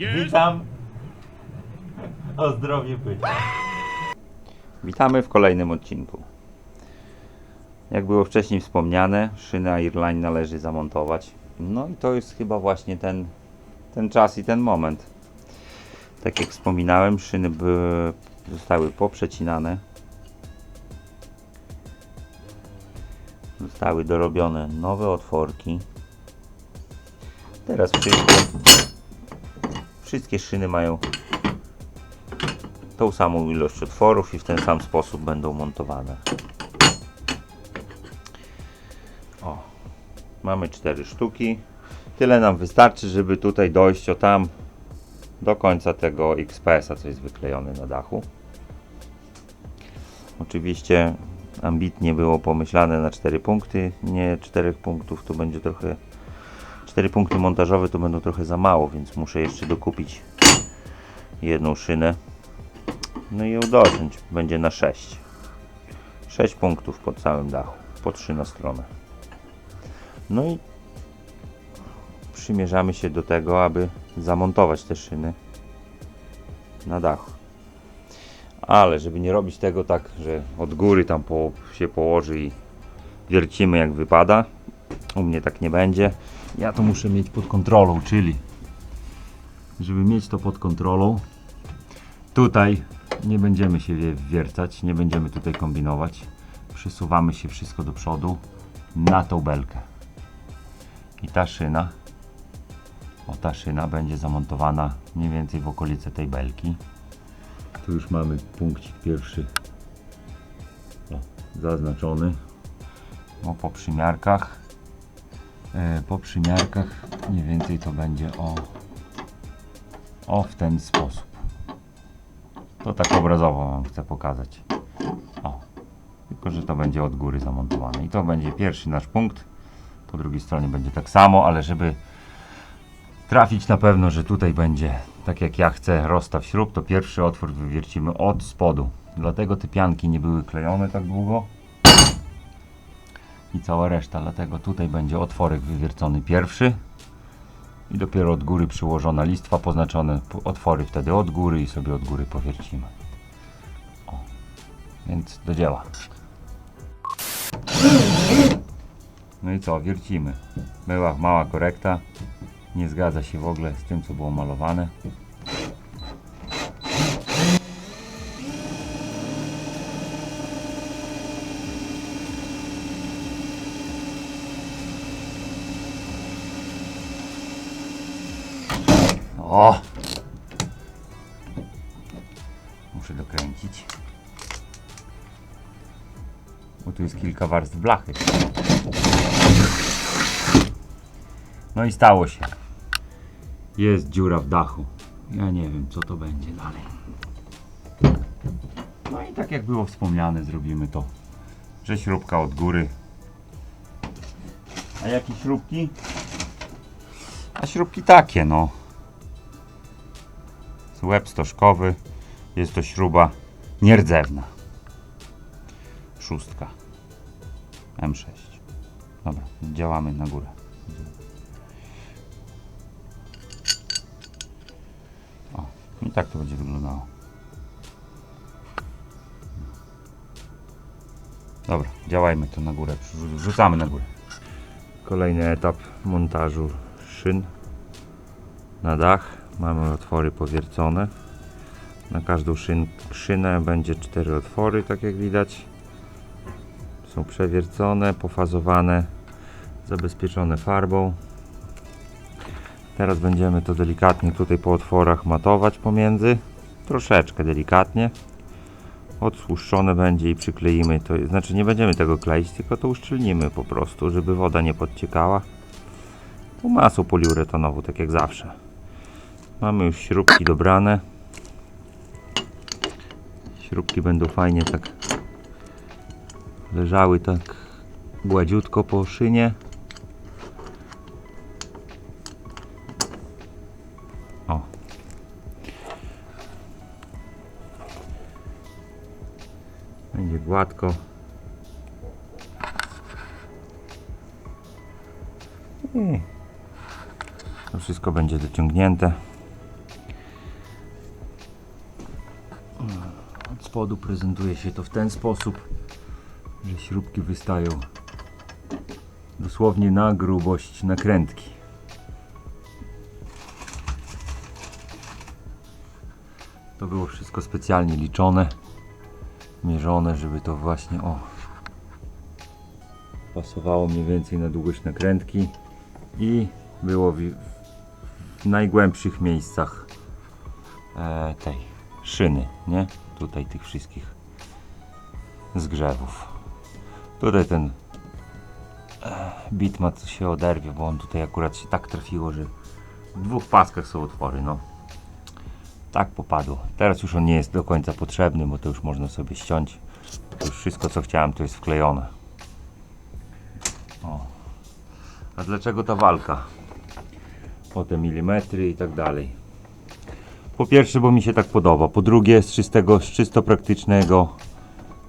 Witam. O zdrowie pyta. Witamy w kolejnym odcinku. Jak było wcześniej wspomniane, szynę Airline należy zamontować. No i to jest chyba właśnie ten, ten czas i ten moment. Tak jak wspominałem, szyny były, zostały poprzecinane. Zostały dorobione nowe otworki. Teraz wszystkie, wszystkie szyny mają tą samą ilość otworów i w ten sam sposób będą montowane. O, mamy cztery sztuki. Tyle nam wystarczy, żeby tutaj dojść o tam do końca tego XPS-a, co jest wyklejony na dachu. Oczywiście ambitnie było pomyślane na 4 punkty, nie 4 punktów, to będzie trochę 4 punkty montażowe to będą trochę za mało, więc muszę jeszcze dokupić jedną szynę. No i ją. Będzie na 6. 6 punktów pod całym dachu. Po 3 na stronę. No i przymierzamy się do tego, aby zamontować te szyny na dachu. Ale żeby nie robić tego tak, że od góry tam po, się położy i wiercimy jak wypada. U mnie tak nie będzie. Ja to muszę mieć pod kontrolą, czyli żeby mieć to pod kontrolą, tutaj nie będziemy się wie- wiercać, nie będziemy tutaj kombinować. Przesuwamy się wszystko do przodu na tą belkę. I ta szyna, o ta szyna będzie zamontowana mniej więcej w okolice tej belki. Tu już mamy punkcik pierwszy o, zaznaczony. O, po przymiarkach. E, po przymiarkach mniej więcej to będzie o, o w ten sposób. To tak obrazowo Wam chcę pokazać. O, tylko że to będzie od góry zamontowane. I to będzie pierwszy nasz punkt. Po drugiej stronie będzie tak samo, ale żeby trafić na pewno, że tutaj będzie tak jak ja chcę rozstaw śrub, to pierwszy otwór wywiercimy od spodu. Dlatego te pianki nie były klejone tak długo. I cała reszta, dlatego tutaj będzie otworek wywiercony pierwszy. I dopiero od góry przyłożona listwa, poznaczone otwory wtedy od góry i sobie od góry powiercimy. O. Więc do dzieła. No i co, wiercimy. Była mała korekta. Nie zgadza się w ogóle z tym, co było malowane. O! Muszę dokręcić. Bo tu jest kilka warstw blachy. No i stało się. Jest dziura w dachu. Ja nie wiem, co to będzie dalej. No i tak jak było wspomniane, zrobimy to, że śrubka od góry. A jakie śrubki? A śrubki takie, no. Łeb stożkowy. Jest to śruba nierdzewna. Szóstka. M6. Dobra, działamy na górę. O, i tak to będzie wyglądało. Dobra, działajmy to na górę. Wrzucamy na górę. Kolejny etap montażu szyn na dach. Mamy otwory powiercone. Na każdą szyn, szynę będzie cztery otwory, tak jak widać. Są przewiercone, pofazowane, zabezpieczone farbą. Teraz będziemy to delikatnie tutaj po otworach matować pomiędzy. Troszeczkę delikatnie. Odtłuszczone będzie i przykleimy to. Znaczy nie będziemy tego kleić, tylko to uszczelnimy po prostu, żeby woda nie podciekała. Tu masą poliuretanową, tak jak zawsze. Mamy już śrubki dobrane. Śrubki będą fajnie tak leżały tak gładziutko po szynie. O. Będzie gładko. To wszystko będzie dociągnięte. Spodu prezentuje się to w ten sposób, że śrubki wystają dosłownie na grubość nakrętki. To było wszystko specjalnie liczone, mierzone, żeby to właśnie o pasowało mniej więcej na długość nakrętki i było w, w najgłębszych miejscach e, tej szyny, nie? Tutaj tych wszystkich zgrzewów. Tutaj ten e, bitmat się oderwie, bo on tutaj akurat się tak trafiło, że w dwóch paskach są otwory, no. Tak popadło. Teraz już on nie jest do końca potrzebny, bo to już można sobie ściąć. To już wszystko co chciałem to jest wklejone. O. A dlaczego ta walka? O te milimetry i tak dalej. Po pierwsze, bo mi się tak podoba. Po drugie, z czystego, z czysto praktycznego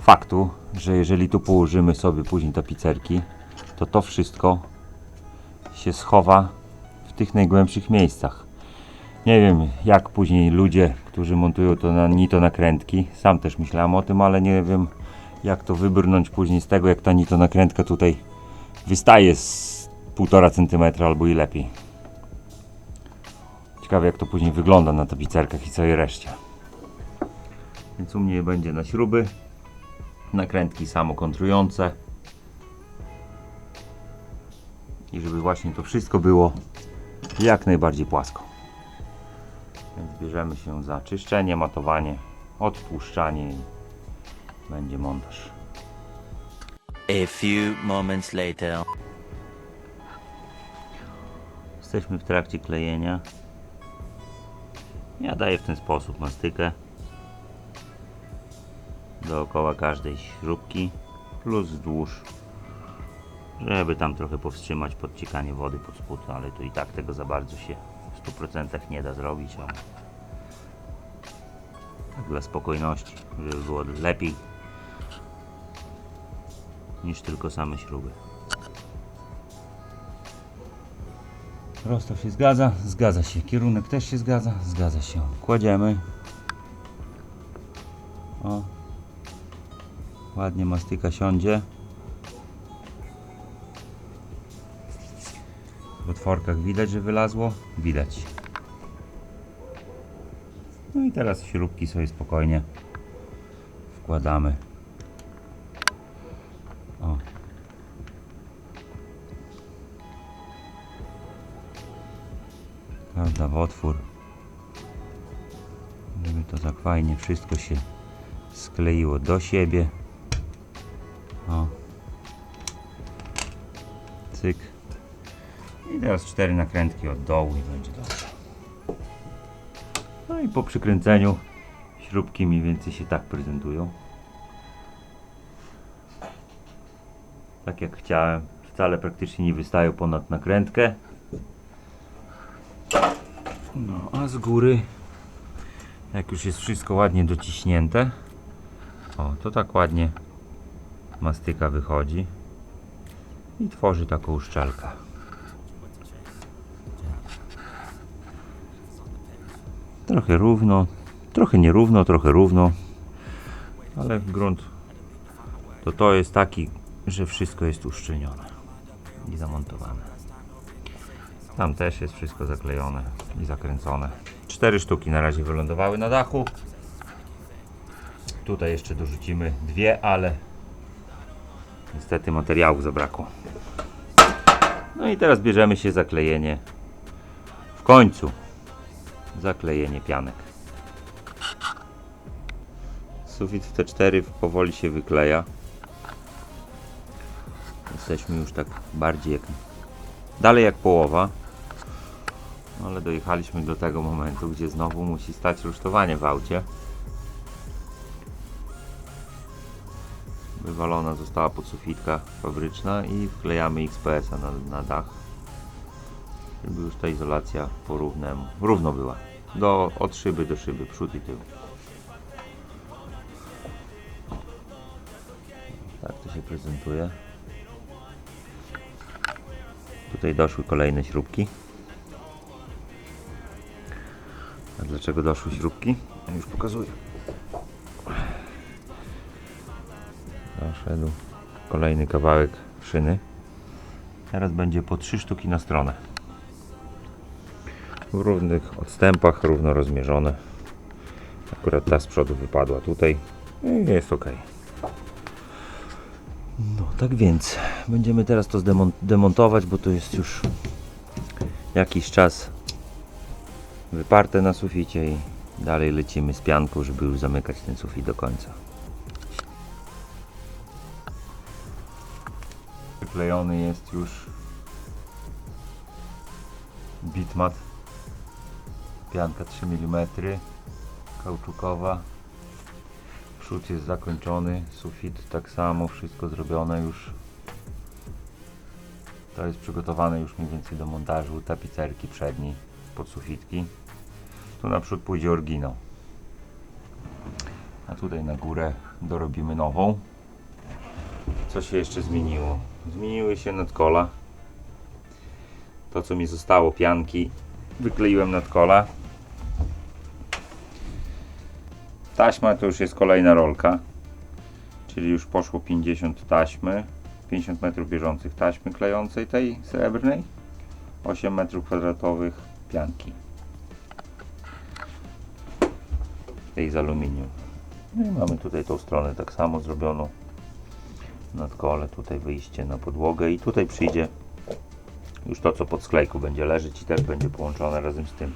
faktu, że jeżeli tu położymy sobie później tapicerki, to to wszystko się schowa w tych najgłębszych miejscach. Nie wiem, jak później ludzie, którzy montują to na nito nakrętki, sam też myślałem o tym, ale nie wiem, jak to wybrnąć później z tego, jak ta nito nakrętka tutaj wystaje z 1,5 cm albo i lepiej. Ciekawe jak to później wygląda na tapicerkach i całej reszcie. Więc u mnie będzie na śruby, nakrętki samokontrujące i żeby właśnie to wszystko było jak najbardziej płasko. Więc bierzemy się za czyszczenie, matowanie, odtłuszczanie i będzie montaż. A few moments later. Jesteśmy w trakcie klejenia. Ja daję w ten sposób mastykę dookoła każdej śrubki plus wzdłuż, żeby tam trochę powstrzymać podciekanie wody pod spód, ale tu i tak tego za bardzo się w 100% nie da zrobić. Tak dla spokojności, żeby było lepiej niż tylko same śruby. Rozstaw się zgadza, zgadza się. Kierunek też się zgadza, zgadza się. Kładziemy. O. Ładnie mastyka siądzie. W otworkach widać, że wylazło? Widać. No i teraz śrubki sobie spokojnie wkładamy. Otwór. Żeby to tak fajnie wszystko się skleiło do siebie. O. Cyk. I teraz cztery nakrętki od dołu i będzie dobrze. No i po przykręceniu śrubki mniej więcej się tak prezentują. Tak jak chciałem. Wcale praktycznie nie wystają ponad nakrętkę. No, a z góry, jak już jest wszystko ładnie dociśnięte, o, to tak ładnie mastyka wychodzi i tworzy taką uszczelkę. Trochę równo, trochę nierówno, trochę równo, ale grunt to to jest taki, że wszystko jest uszczelnione i zamontowane. Tam też jest wszystko zaklejone i zakręcone. Cztery sztuki na razie wylądowały na dachu. Tutaj jeszcze dorzucimy dwie, ale niestety materiału zabrakło. No i teraz bierzemy się za klejenie. W końcu zaklejenie pianek. Sufit w T4 powoli się wykleja. Jesteśmy już tak bardziej jak dalej jak połowa. No ale dojechaliśmy do tego momentu, gdzie znowu musi stać rusztowanie w aucie. Wywalona została podsufitka fabryczna i wklejamy XPS-a na, na dach. Żeby już ta izolacja po równemu, równo była. Do, od szyby do szyby, przód i tył. Tak to się prezentuje. Tutaj doszły kolejne śrubki. A dlaczego doszły śrubki? Już pokazuję. Doszedł kolejny kawałek szyny. Teraz będzie po 3 sztuki na stronę. W równych odstępach, równo rozmierzone. Akurat ta z przodu wypadła tutaj i jest ok. No tak więc będziemy teraz to zdemon- demontować, bo to jest już jakiś czas wyparte na suficie i dalej lecimy z pianką, żeby już zamykać ten sufit do końca. Wyklejony jest już bitmat. Pianka 3 mm kauczukowa. Przód jest zakończony sufit tak samo wszystko zrobione już. To jest przygotowane już mniej więcej do montażu tapicerki przedniej pod sufitki tu naprzód pójdzie oryginał. A tutaj na górę dorobimy nową. Co się jeszcze zmieniło? Zmieniły się nadkola. To co mi zostało pianki wykleiłem nadkola. Taśma to już jest kolejna rolka czyli już poszło 50 taśmy 50 metrów bieżących taśmy klejącej tej srebrnej 8 metrów kwadratowych pianki tej z aluminium. No i mamy tutaj tą stronę tak samo zrobioną. Nadkole, tutaj wyjście na podłogę i tutaj przyjdzie już to co pod sklejku będzie leżeć i też będzie połączone razem z tym.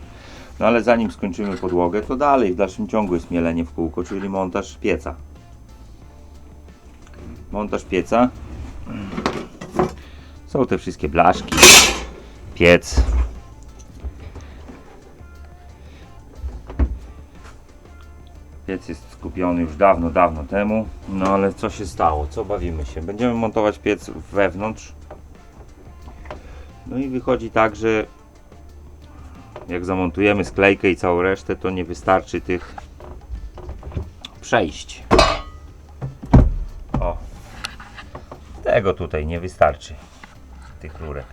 No ale zanim skończymy podłogę to dalej w dalszym ciągu jest mielenie w kółko, czyli montaż pieca. Montaż pieca. Są te wszystkie blaszki piec Piec jest skupiony już dawno, dawno temu. No ale co się stało? Co bawimy się? Będziemy montować piec wewnątrz. No i wychodzi tak, że jak zamontujemy sklejkę i całą resztę, to nie wystarczy tych przejść. O. Tego tutaj nie wystarczy. Tych rurek.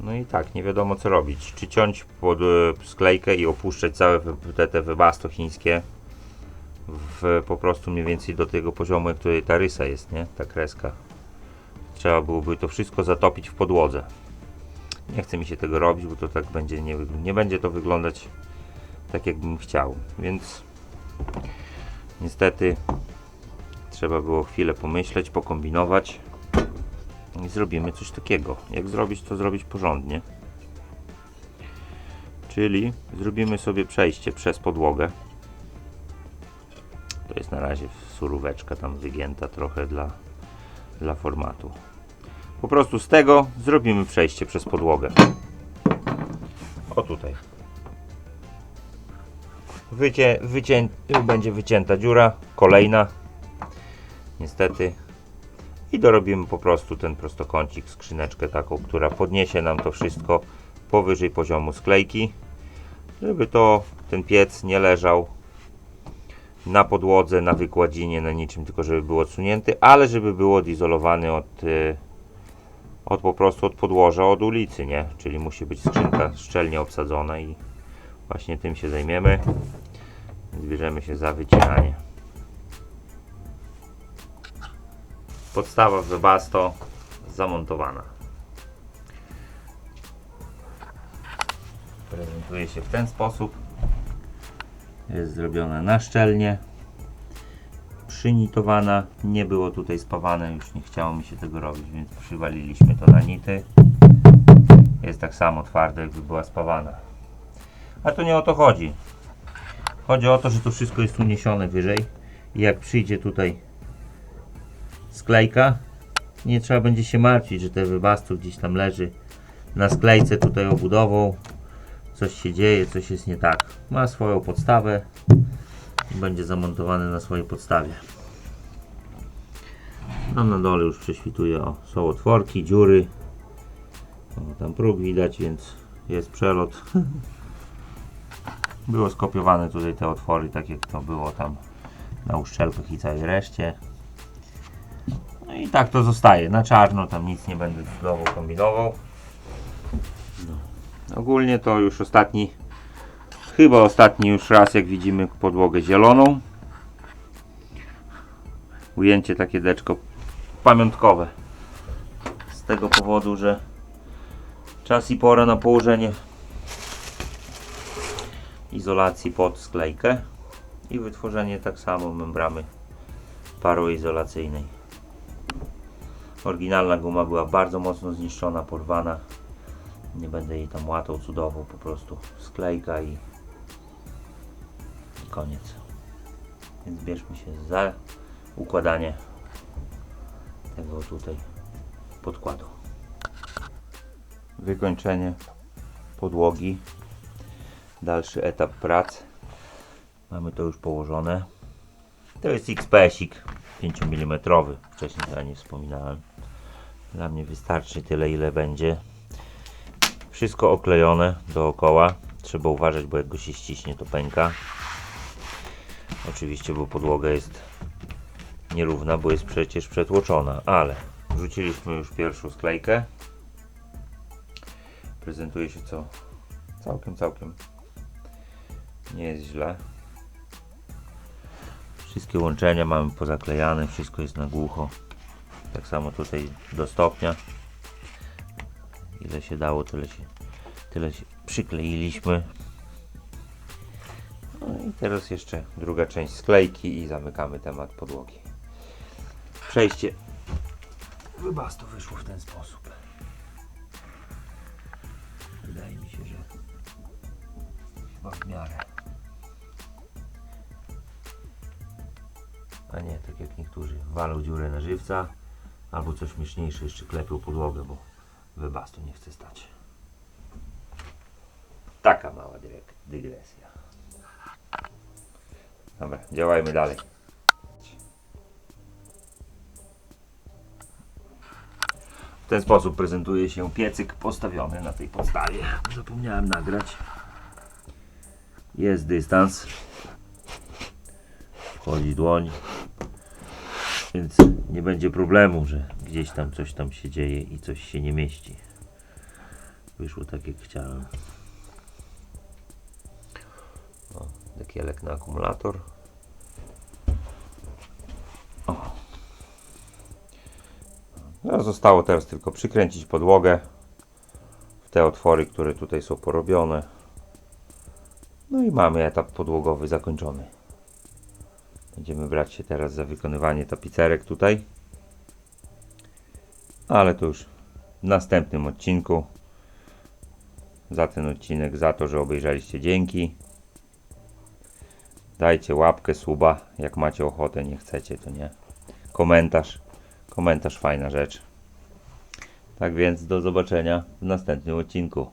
No i tak, nie wiadomo co robić. Czy ciąć pod e, sklejkę i opuszczać całe te, te chińskie w, po prostu mniej więcej do tego poziomu, jak tutaj ta rysa jest, nie? Ta kreska. Trzeba byłoby to wszystko zatopić w podłodze. Nie chce mi się tego robić, bo to tak będzie, nie, nie będzie to wyglądać tak, jakbym chciał. Więc niestety trzeba było chwilę pomyśleć, pokombinować i zrobimy coś takiego. Jak zrobić, to zrobić porządnie. Czyli zrobimy sobie przejście przez podłogę. To jest na razie suróweczka tam wygięta trochę dla, dla formatu. Po prostu z tego zrobimy przejście przez podłogę. O tutaj. Wycię, wycię, będzie wycięta dziura, kolejna. Niestety. I dorobimy po prostu ten prostokącik, skrzyneczkę taką, która podniesie nam to wszystko powyżej poziomu sklejki. Żeby to ten piec nie leżał na podłodze, na wykładzinie, na niczym, tylko żeby był odsunięty, ale żeby był odizolowany od, y, od po prostu od podłoża, od ulicy, nie? Czyli musi być skrzynka szczelnie obsadzona i właśnie tym się zajmiemy. Zbierzemy się za wycinanie. Podstawa w Webasto zamontowana. Prezentuje się w ten sposób. Jest zrobiona na szczelnie. Przynitowana. Nie było tutaj spawane, już nie chciało mi się tego robić, więc przywaliliśmy to na nity. Jest tak samo twarde, jakby była spawana. A to nie o to chodzi. Chodzi o to, że to wszystko jest uniesione wyżej. I jak przyjdzie tutaj sklejka, nie trzeba będzie się martwić, że te wybastu gdzieś tam leży na sklejce tutaj obudową coś się dzieje, coś jest nie tak. Ma swoją podstawę i będzie zamontowany na swojej podstawie. Tam na dole już prześwituje, o, są otworki, dziury. O, tam próg widać, więc jest przelot. Było skopiowane tutaj te otwory, tak jak to było tam na uszczelkach i całej reszcie. No i tak to zostaje. Na czarno tam nic nie będę znowu kombinował. Ogólnie to już ostatni, chyba ostatni już raz jak widzimy podłogę zieloną. ujęcie takie deczko pamiątkowe. Z tego powodu, że czas i pora na położenie izolacji pod sklejkę i wytworzenie tak samo membrany paroizolacyjnej. Oryginalna guma była bardzo mocno zniszczona, porwana. Nie będę jej tam łatał cudowo, po prostu sklejka i, i koniec. Więc bierzmy się za układanie tego tutaj podkładu. Wykończenie podłogi. Dalszy etap prac. Mamy to już położone. To jest XPS-ik 5 mm. Wcześniej to nie wspominałem. Dla mnie wystarczy tyle ile będzie. Wszystko oklejone dookoła. Trzeba uważać, bo jak go się ściśnie to pęka. Oczywiście, bo podłoga jest nierówna, bo jest przecież przetłoczona, ale wrzuciliśmy już pierwszą sklejkę. Prezentuje się co całkiem, całkiem nie jest źle. Wszystkie łączenia mamy pozaklejane, wszystko jest na głucho. Tak samo tutaj do stopnia. Ile się dało, tyle się, tyle się przykleiliśmy. No i teraz jeszcze druga część sklejki i zamykamy temat podłogi. Przejście wybastu wyszło w ten sposób. Wydaje mi się, że chyba w miarę. A nie, tak jak niektórzy walą dziurę na żywca albo coś śmieszniejsze jeszcze klepią podłogę, bo wybastu nie chce stać. Taka mała dygresja. Dobra, działajmy dalej. W ten sposób prezentuje się piecyk postawiony na tej podstawie. Zapomniałem nagrać. Jest dystans. Wchodzi dłoń. Więc nie będzie problemu, że gdzieś tam coś tam się dzieje i coś się nie mieści. Wyszło tak jak chciałem. O, dekielek na akumulator. No, zostało teraz tylko przykręcić podłogę w te otwory, które tutaj są porobione. No i mamy etap podłogowy zakończony. Będziemy brać się teraz za wykonywanie tapicerek tutaj. Ale to już w następnym odcinku. Za ten odcinek, za to, że obejrzeliście, dzięki. Dajcie łapkę, suba, jak macie ochotę, nie chcecie, to nie. Komentarz. Komentarz fajna rzecz. Tak więc do zobaczenia w następnym odcinku.